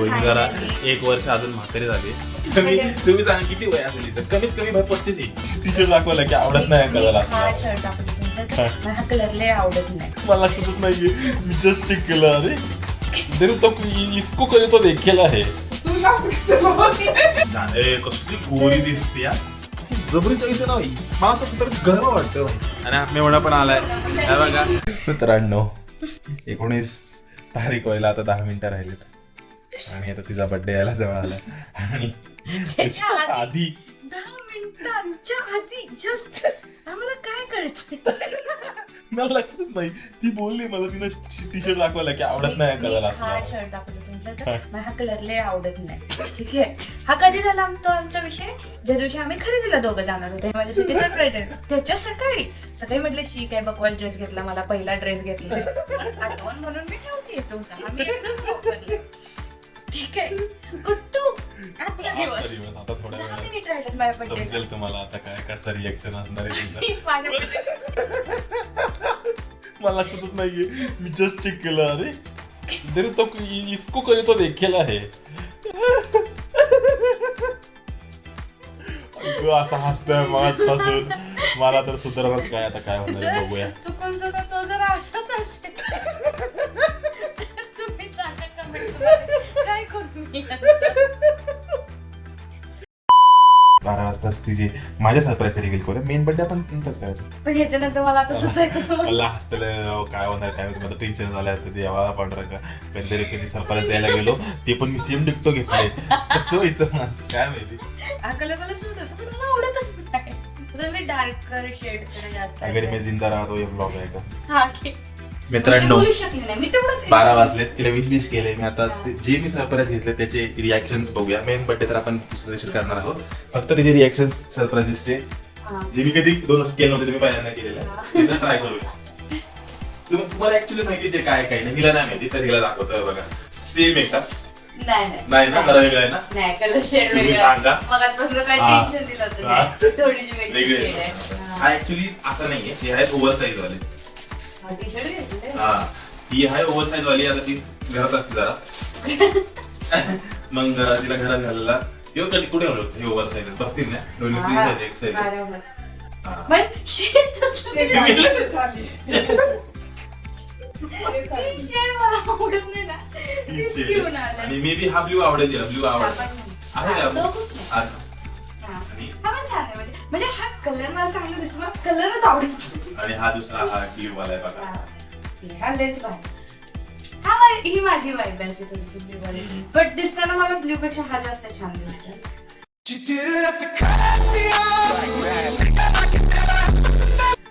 वहिनी जरा एक वर्ष अजून म्हातारी झाली. तुम्ही तुम्ही सांगा किती वय असेल हिचं? कमीत कमी भाई पस्तीस टी शर्ट दाखवलं की आवडत नाही कलर असला शर्ट दाखवला तुमचा मला हा कलर लय आवडत नाही. मला लक्षातच नाहीये. मी जस्ट चेक केलं अरे तरी तो इसको कधी तो देखील आहे. छान ए कसली गोरी दिसते या. अशी जबरी चॉईस आहे ना भाई मला असं सुद्धा गर्व वाटतं आणि हा मेवणा पण आलाय. हे बघा. मित्रांनो एकोणीस तारीख व्हायला आता दहा मिनिटं राहिलेत. आणि आता तिचा बर्थडे यायला जवळ आला. आणि आधी- दहा मिनिटांच्या आधी जस्ट आम्हाला काय करायचं मला लक्षातच नाही. ती बोलली मला तिनं टी शर्ट दाखवला की आवडत नाही कलर हा असला शर्ट दाखवला. तुमचा मला हा. कलर लय आवडत नाही. ठीक आहे. हा कधी झाला आमचा आमचा विषय? ज्या दिवशी आम्ही खरेदीला दोघं जाणार होते माझ्यासाठी सेपरेट त्याच्या सकाळी. सकाळी म्हटलं शी काय बकवाल ड्रेस घेतला मला पहिला ड्रेस घेतला. आठवण म्हणून मी ठेवते तुमचा. आम्ही एकदाच. ठीक आहे. गुट्टू आजचा दिवस. दिवस आता थोड्या दहा वेळात मिनिट राहिलेत माझ्या बर्थडे समजेल तुम्हाला आता काय कसं रिएक्शन असणार आहे तिचं माझ्या birthday- मला लक्षातच नाहीये. मी जस्ट चेक केलं अरे तरी तो इसको कधी तो देखील आहे? अगं, असं हसतोय मगाचपासून मला तर सुधारणाच काय आता काय होणार आहे बघूया. जर चुकून सुद्धा तो जर असाच असेल. तर तुम्ही सांगा कमेंट काय करू मी? बारा वाजता तिची माझ्या सरप्राईज रिव्हील करूया मेन बर्थडे आपण नंतरच करायचं. पण ह्याच्यानंतर मला आता सुचायचं समज मला हसतलं काय होणार? काय तुम्हाला टेन्शन झालं असतं ते. यावा पांढरा का? कधीतरी कधी सरप्राईज द्यायला गेलो. ते पण मी सेम डिक्टो घेतले कसं व्हायचं माझं? काय माहिती? कलर मला सूट होतो पण मला आवडतच नाही. तर मी शेडकडे जास्त. अगर मी जिंदा राहतो हे ब्लॉग आहे का? हा की मित्रांनो बोलू शकले नाही. मी तेवढंच बारा वाजलेत तिला वीस वीस केले. मी आता ते- जे मी सरप्राईज घेतले त्याचे रिॲक्शन बघूया. मेन बर्थडे तर आपण दुसऱ्या दिवशीच करणार आहोत. फक्त त्याचे रिॲक्शन सरप्राईजेसचे हा. जे मी कधी दोन वर्ष केले नव्हते तुम्ही पहिल्यांदा केलेलं ट्राय करूया. तुम्ही- तुम्हाला ऍक्च्युली माहिती जे काय काय नाही. हिला नाही माहिती तर हिला दाखवतोय बघा. सेम आहे का नाही. ना? जरा वेगळा आहे ना? नाही कलर शेड तुम्ही सांगा. मग आजपासून काय हा. टेन्शन दिलं होतं. हा. नाही. वेगळी आहे. हा ऍक्च्युली असं नाहीये. हे आहे ओव्हर साईज वाले. हा. ही आहे ओव्हर साईज वाली आता ती घरात असते जरा. मग जरा तिला घरात घालायला. हे कधी कुठे आलो हे ओव्हर साईज बसतील ना? दोन्ही फ्री साईज एक साईज. ती आणि मे बी हा ब्ल्यू आवडेल ब्ल्यू आवडेल आहे का? म्हणजे हा कलर मला चांगला दिसतो. मला कलरच आवडतो आणि हा दुसरा हा ब्ल्यू वाला आहे बघा. हा भारी. हा मा- ही माझी वाईब आहे अशी थोडीशी ब्ल्यू वाली बट दिसताना मला ब्ल्यू पेक्षा हा जास्त छान दिसतो.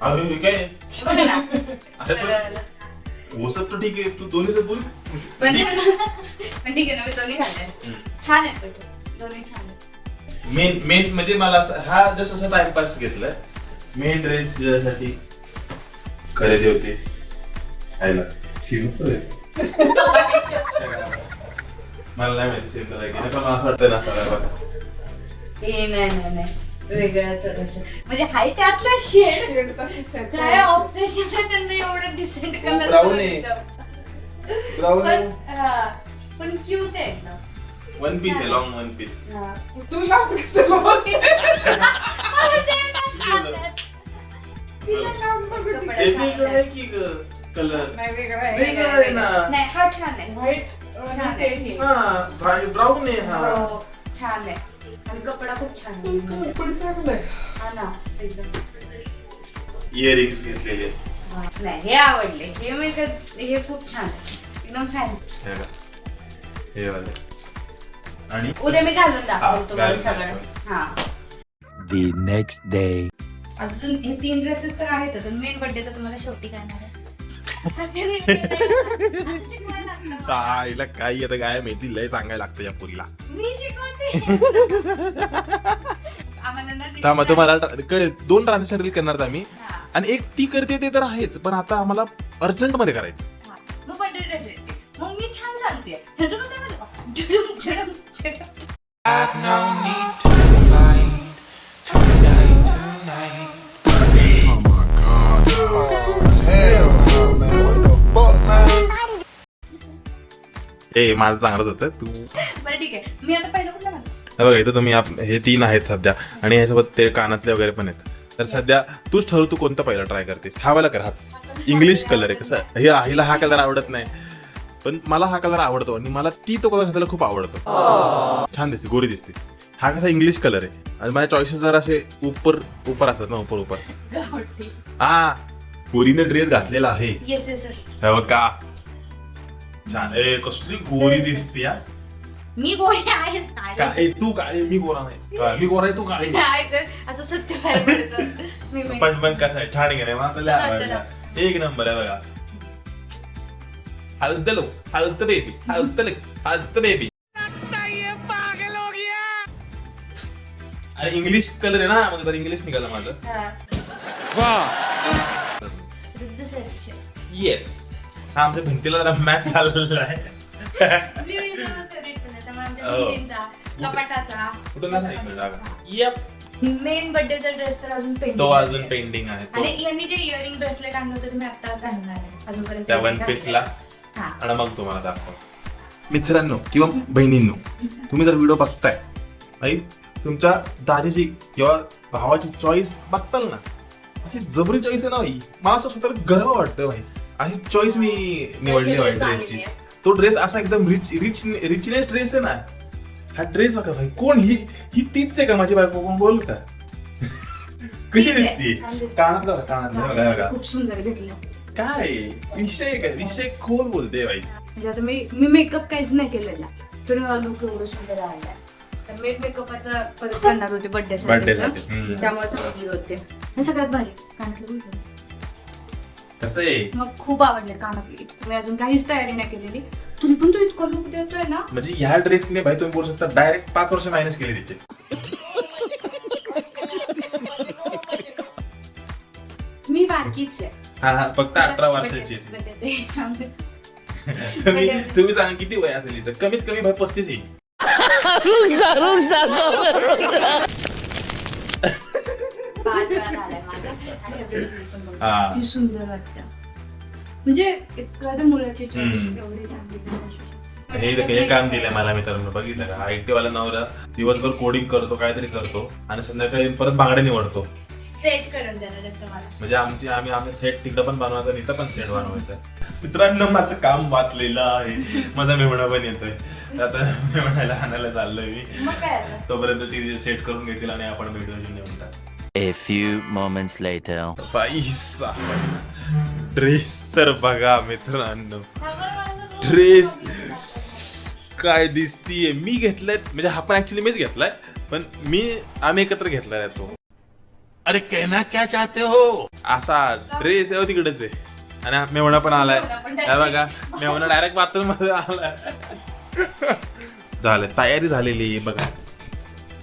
अरे हे काय? बघ ना. तर ठीक आहे. तू दोन्ही बोल. पण पण ठीक आहे ना मी दोन्ही छान आहे पण दोन्ही छान आहे. मेन मेन म्हणजे मला असं- हा असा टाइमपास घेतलाय मेन ड्रेस तुझ्यासाठी खरेदी होती. खायला मला नाही माहिती सिंपल आहे की नाही, पण मला असं वाटतं ना बघा हे नाही नाही नाही. वेगळंच आहे तसं. म्हणजे हाय त्यातला शेड शेड तशीच आहे काय ऑब्सेशन आहे त्यांना एवढं डिसेंट कलर brown आहे. Brown आहे. पण पण क्यूट आहे एकदम. वन पीस आहे लॉंग वन पीस हा. तुला कसं बघ? मला ते नाही चालत. तिला लावून बघ ती. कपडा हे चांगला वेगळं आहे. आहे की कलर नाही वेगळा आहे वेगळं आहे ना नाही हा छान आहे व्हाईट छान आणि ते हे हा ब्राऊन आहे हा हो, छान आहे आणि कपडा खूप छान आहे कपडे चांगलं आहे हा ना एकदम इयरिंग्स घेतलेले हा. नाही हे आवडले. हे मी कध- हे खूप छान आहे. एकदम फॅन्सी हे बघा. हे वाले. आणि उद्या मी घालून हा, दाखवतो तुम्हाला सगळं दाखव. हा the next day. अजून हे तीन ड्रेसेस तर आहेतच मेन बर्थडे तर तुम्हाला शेवटी करणार आहे शिकवायला लागतं मला. आईला काही आता काय माहिती लय सांगायला लागतं या पुरीला मी शिकवते आम्हाला ना थांबा तुम्हाला कळेल दोन ट्रान्झॅक्शन रील करणार आम्ही हा. आणि एक ती करते ते तर आहेच पण आता आम्हाला अर्जंटमध्ये करायचं हा. मग बर्थडे ड्रेस येते मग मी छान सांगते ह्याचं कसं आहे माहिती का? झडम झडम झडम ए माझं चांगलंच होतं. तू बरं ठीक आहे. मी आता पहिलं कुठलं घालू? हे बघा इथं तुम्ही आप- हे तीन आहेत सध्या. आणि ह्यासोबत ते कानातले वगैरे पण आहेत. तर सध्या तूच ठरव तू कोणता पहिला ट्राय करतेस? हा वाला कर हाच. इंग्लिश कलर आहे कसं? हिला हिला हा कलर आवडत नाही. पण मला हा कलर आवडतो आणि मला ती तो कलर घातलेला खूप आवडतो. छान दिसते गोरी दिसते. हा कसा इंग्लिश कलर आहे. आणि माझ्या चॉईसेस जर असे उपर उपर असतात ना उपर उपर. हा गोरीने ड्रेस घातलेला आहे. येस येस येस हे बघ का. छान. ए कसली गोरी दिसते हा. मी ए, तू काळी मी गोरा नाही. मी गोरा आहे तू काळी. असं सत्य पण पण कसं आहे छान गेलं मला. एक नंबर आहे बघा. House the low house the baby house the house the baby अरे इंग्लिश कलर आहे ना मग तर इंग्लिश निघालं माझं. हा. येस हा आमच्या भिंतीला जरा मॅच चाललेला आहे. लिव्हिंग रूम favorite पण आहे. त्यामुळे आमच्या हो. भिंतींचा, कपाटाचा कुठं नाही सांगितलं जागा येप मेन बर्थडेचा ड्रेस तर अजून पेंडिंग तो अजून पेंडिंग आहे तो. आणि यांनी जे इयरिंग ब्रेसलेट आणलं होतं ते मी आता घालणार आहे. अजूनपर्यंत त्या वन. पीसला आणि मग तुम्हाला दाखव मित्रांनो किंवा बहिणींनो तुम्ही जर व्हिडिओ बघताय आई तुमच्या दाजीची किंवा भावाची चॉईस बघताल ना अशी जबरी चॉईस आहे ना भाई मला असं स्वतःला गर्व वाटतं भाई अशी चॉईस मी निवडली भाई ड्रेसची. तो ड्रेस असा एकदम रिच रिच रिचनेस ड्रेस आहे ना. हा ड्रेस बघा भाई कोण ही ही तीच आहे का माझी बायको? कोण बोल का? कशी दिसती. कानातलं कानातलं. बघा बघा. खूप सुंदर घेतलं. काय? विषय काय? विषय खोल बोलते भाई म्हणजे आता मी मी मेकअप काहीच नाही केलेला. तरी मला लुक एवढं सुंदर तर मी मेकअपचा परत करणार होते बर्थडे Birthday साठी, हम्म. त्यामुळे थांबली होते. सगळ्यात भारी. कानातलं बोलतो कसं आहे? मग खूप आवडले कानातले इतकं मी अजून काहीच तयारी नाही केलेली. तुम्ही पण तो इतका लुक देतोय ना? म्हणजे ह्या ड्रेसने भाई तुम्ही बोलू शकता डायरेक्ट पाच वर्ष मायनस केले तिचे. मी बारकीच आहे. हा हा फक्त अठरा वर्षाची आहे. तुम्ही तुम्ही सांगा किती वय असेल हिचं कमीत कमी भाई पस्तीस येईल हे. हा. सुंदर वाटतं म्हणजे इतकं तर मुलाची चॉईस हम्म. एवढी चांगली केली असेल. हे हे काम दिलंय मला मित्रांनो बघितलं का आयटी वाला नवरा दिवसभर कोडिंग करतो काहीतरी करतो आणि संध्याकाळी परत बांगडे निवडतो सेट तुम्हाला. म्हणजे आमची आम्ही आमचा सेट तिकडं पण बनवायचा आणि इथं पण सेट बनवायचा मित्रांनो माझं काम वाचलेलं आहे. माझा मेवणा पण येतोय. आता मेवण्याला आणायला चाललोय मी. मग काय आता? तोपर्यंत ती सेट करून घेतील आणि आपण व्हिडिओ टाकू. A few moments later. पैसा. ड्रेस तर बघा मित्रांनो. माझं ड्रेस काय दिसतीये. मी घेतलाय म्हणजे हा पण ऍक्च्युली मीच घेतलाय पण मी आम्ही एकत्र घेतलाय तो. अरे कहना क्या चाहते हो? असा ड्रेस आहे हो तिकडेच आहे. आणि हा मेवणा पण आलाय. हे बघा मेवणा डायरेक्ट बाथरूममध्ये आलाय. झालं तयारी झालेली आहे बघा.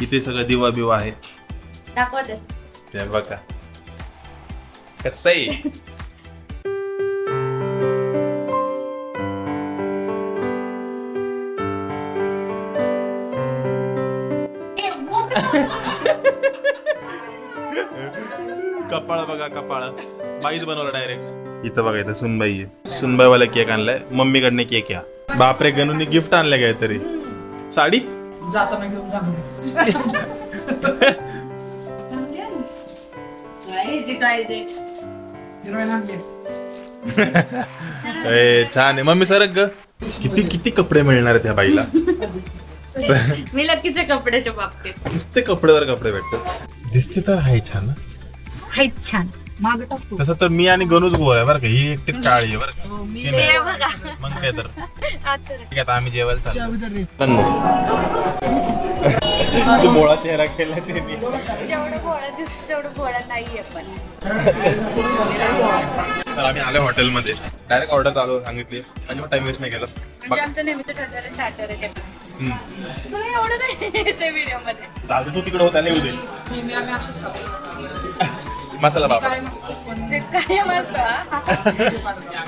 इथे सगळं दिवा बिवा आहे. दाखवते. ते बघा. कसं आहे? कपाळ बघा कपाळ. बाईच बनवलं डायरेक्ट इथं बघा इथं सुनबाई आहे. सुनबाईवाला केक आणलाय. मम्मीकडने केक या. बापरे गणूनी गिफ्ट साडी? जाताना घेऊन ना. काय जे काय ते. हिरोईन आणली. ए छान आहे. मम्मी सरक ग. किती किती कपडे मिळणार आहेत त्या बाईला? मी लकीचे कपड्याच्या बाबतीत. नुसते कपड्यावर कपडे भेटतात. दिसते तर आहे छान. हायच छान. माग टाकू तसं तर मी आणि गणूच गोर आहे बरं का. ही एकटीच काळी आहे बरं का. ही नाही. ते बघा. मग काय तर. ठीक आहे आता आम्ही जेवायला चाललो. तू बोळा चेहरा केला त्यांनी. जेवढं भोळा दिसतो तेवढं भोळा नाहीये पण. तर आम्ही आलो हॉटेलमध्ये. डायरेक्ट ऑर्डर चालू सांगितली. आणि मग टाइम वेस्ट नाही केला. म्हणजे आमचं नेहमीचं ठरलेलं स्टार्टर आहे ते पण. तुला एवढं नाही व्हिडिओमध्ये. चालते तू तिकडे होता येऊ दे. मसाला बाबा काय नसतो पण ते काय मस्त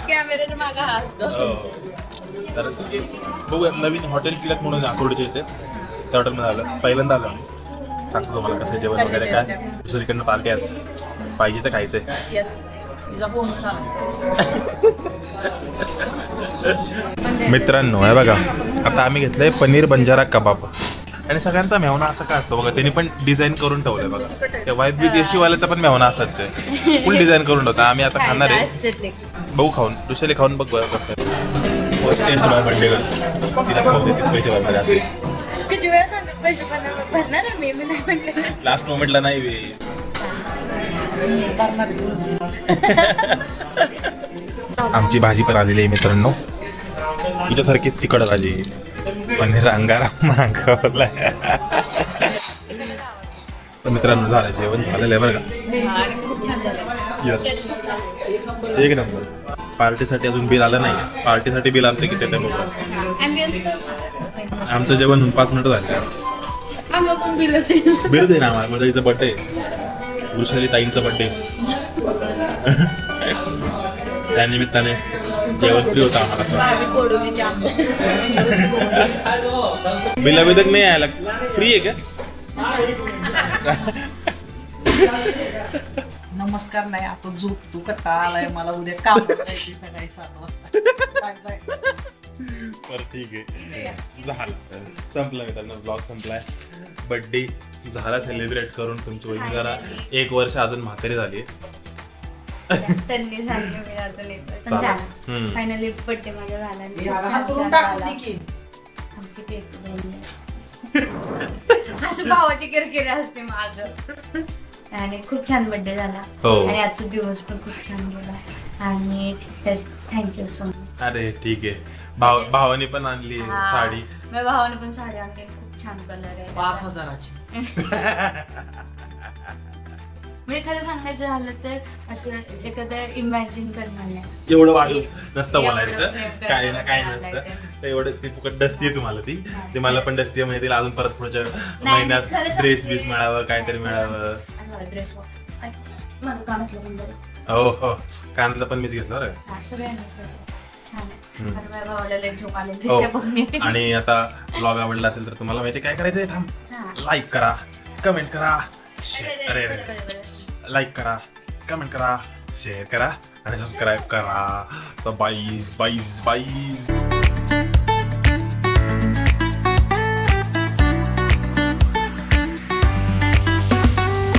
कॅमेऱ्याच्या मागा हा असतो हो. तर ठीक आहे. बघूया नवीन हॉटेल किलक म्हणून आहे अकोडच्या इथे. त्या हॉटेलमध्ये आलं. पहिल्यांदा आलो आम्ही. सांगतो तुम्हाला कसं जेवण कशी वगैरे काय. taste आहे? दुसरीकडनं पार्टी आज. पाहिजे तर खायचंय. येस तिचा बोनस आला मित्रांनो हे बघा. आता आम्ही घेतलंय पनीर बंजारा कबाब. आणि सगळ्यांचा मेहना असा काय असतो बघा त्यांनी पण डिझाईन करून ठेवलंय बघा. त्या वाईफ विदेशी वाल्याचा पण मेहना असाच आहे फुल डिझाईन करून ठेवता. आम्ही आता खाणार आहे. बघू खाऊन. दुसऱ्याला खाऊन बघ बरं कसं फर्स्ट टेस्ट बर्थडे तिला खाऊ पैसे भरणार असे लास्ट मोमेंटला नाही वे. आमची भाजी पण आलेली आहे मित्रांनो. हिच्यासारखी तिखट भाजी. पनीर अंगारा मागवलाय. तर मित्रांनो झालं जेवण झालेलं आहे बरं का? आणि खूप छान झालं यस एक नंबर. पार्टीसाठी अजून बिल आलं नाही. पार्टीसाठी बिल आमचं किती ते बघू पण. आमचं जेवण होऊन पाच मिनिटं झाले. पण बिल दे ना आम्हाला. माझ्या इथं बड्डे वृषाली ताईंचा बड्डे त्यानिमित्ताने जेवण फ्री होतं आम्हाला बिला बिदक नाही यायला फ्री आहे का? नमस्कार नाही आता झोप तू कट्टा आलाय मला. उद्या काम सकाळी सात वाजता. बरं ठीक आहे. झालं. संपलं मित्रांनो. ब्लॉग संपलाय. बड्डे झाला सेलिब्रेट करून तुमची वहिनी जरा एक वर्ष अजून म्हातारी झाली त्यांनी झाली मी अजून एक पण चालेल. झालं हम्म. फायनली बर्थडे माझा झाला आणि खूप याला छान हातरून झाला. की थांब, किती येतं दोन भावाची किरकिरी असते माग. आणि खूप छान बर्थडे झाला. हो. आणि आजचा दिवस पण खूप छान गेला. आणि थँक्यू सो मच अरे ठीक आहे. भाव भावानी पण आणली साडी. माझ्या भावाने पण साडी आणली. खूप छान कलर आहे. पाच हजाराची. म्हणजे खरं सांगायचं झालं तर असं एखादं इमॅजिन करणार एवढं वाढू नसतं बोलायचं. काय ना काय नसतं. एवढं. ती फुकट डसती आहे तुम्हाला ती. ते मला पण डसती आहे. म्हणजे तिला अजून परत पुढच्या महिन्यात. ड्रेस बीस मिळावं काहीतरी मिळावं. ड्रेस कानातलं पण हो हो. कानाचा पण मीच घेतला मी. आणि आता ब्लॉग आवडला असेल तर तुम्हाला माहिती काय करायचंय. थांब. लाईक करा कमेंट करा. शेअर अरे अरे लाईक करा कमेंट करा शेअर करा आणि सबस्क्राईब करा. तर बाईज बाईज बाईज